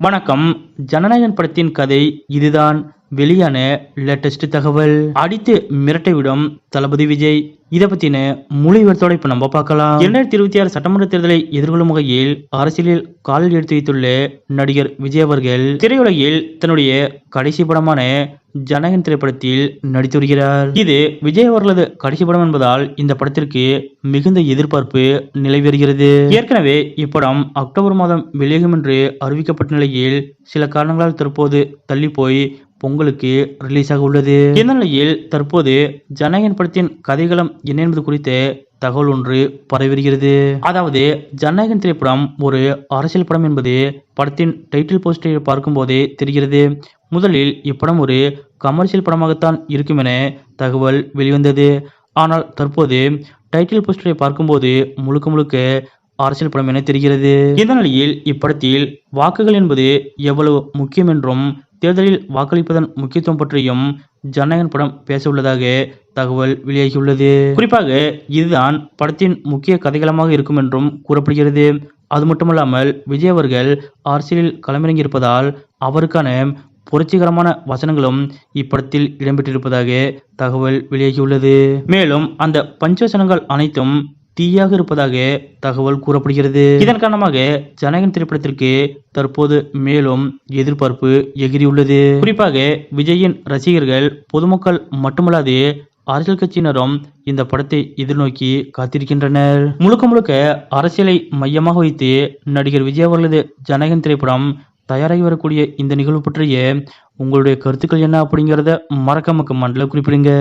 வணக்கம். ஜனநாயகன் படத்தின் கதை இதுதான். வெளியான லேட்டஸ்ட் தகவல். அடித்து மிரட்டிவிடும் தளபதி விஜய். இதை பத்தின முழு விவரத்தோட இப்ப நம்ம பார்க்கலாம். இரண்டாயிரத்தி இருபத்தி ஆறு சட்டமன்ற தேர்தலை எதிர்கொள்ளும் வகையில் அரசியலில் காலில் எடுத்து வைத்துள்ள நடிகர் விஜய் அவர்கள் திரையுலகில் தன்னுடைய கடைசி படமான ஜனகன் திரைப்படத்தில் நடித்து வருகிறார். இது விஜய் அவர்களது கடைசி படம் என்பதால் இந்த படத்திற்கு மிகுந்த எதிர்பார்ப்பு நிலவி வருகிறது. ஏற்கனவே இப்படம் அக்டோபர் மாதம் வெளியாகும் என்று அறிவிக்கப்பட்ட நிலையில் சில காரணங்களால் தற்போது தள்ளி போய் பொங்கலுக்கு ரிலீஸ் ஆக உள்ளது இந்நிலையில் தற்போது ஜனகன் படத்தின் கதைகளம் என்ன என்பது குறித்த தகவல் ஒன்று பரவிருக்கிறது அதாவது ஜனநாயகன் திரைப்படம் ஒரு அரசியல் படம் என்பது படத்தின் டைட்டில் போஸ்டரை பார்க்கும்போதே தெரிகிறது. முதலில் இப்படம் ஒரு கமர்ஷியல் படமாகத்தான் இருக்கும் என தகவல் வெளிவந்தது. ஆனால் தற்போது டைட்டில் போஸ்டரை பார்க்கும்போது முழுக்க முழுக்க அரசியல் படம் என தெரிகிறது. இந்த நிலையில் இப்படத்தில் வாக்குகள் என்பது எவ்வளவு முக்கியம் என்றும் தேர்தலில் வாக்களிப்பதன் முக்கியத்துவம் பற்றியும் ஜனநாயகன் படம் பேச உள்ளதாக தகவல் வெளியாகியுள்ளது. குறிப்பாக இதுதான் படத்தின் முக்கிய கதைகளமாக இருக்கும் என்றும் கூறப்படுகிறது. அது மட்டுமல்லாமல் விஜய் அவர்கள் அரசியலில் களமிறங்கியிருப்பதால் அவருக்கான புரட்சிகரமான வசனங்களும் இப்படத்தில் இடம்பெற்றிருப்பதாக தகவல் வெளியாகியுள்ளது. மேலும் அந்த பஞ்சவசனங்கள் அனைத்தும் தீயாக இருப்பதாக தகவல் கூறப்படுகிறது. இதன் காரணமாக ஜனகன் திரைப்படத்திற்கு தற்போது மேலும் எதிர்பார்ப்பு எகிரியுள்ளது. குறிப்பாக விஜயின் ரசிகர்கள் பொதுமக்கள் மட்டுமல்லாது அரசியல் கட்சியினரும் இந்த படத்தை எதிர்நோக்கி காத்திருக்கின்றனர். முழுக்க முழுக்க அரசியலை மையமாக வைத்து நடிகர் விஜய் அவர்களது ஜனகன் திரைப்படம் தயாராகி வரக்கூடிய இந்த நிகழ்வு பற்றிய உங்களுடைய கருத்துக்கள் என்ன அப்படிங்கிறத மறக்காம கமெண்ட்ல குறிப்பிடுங்க.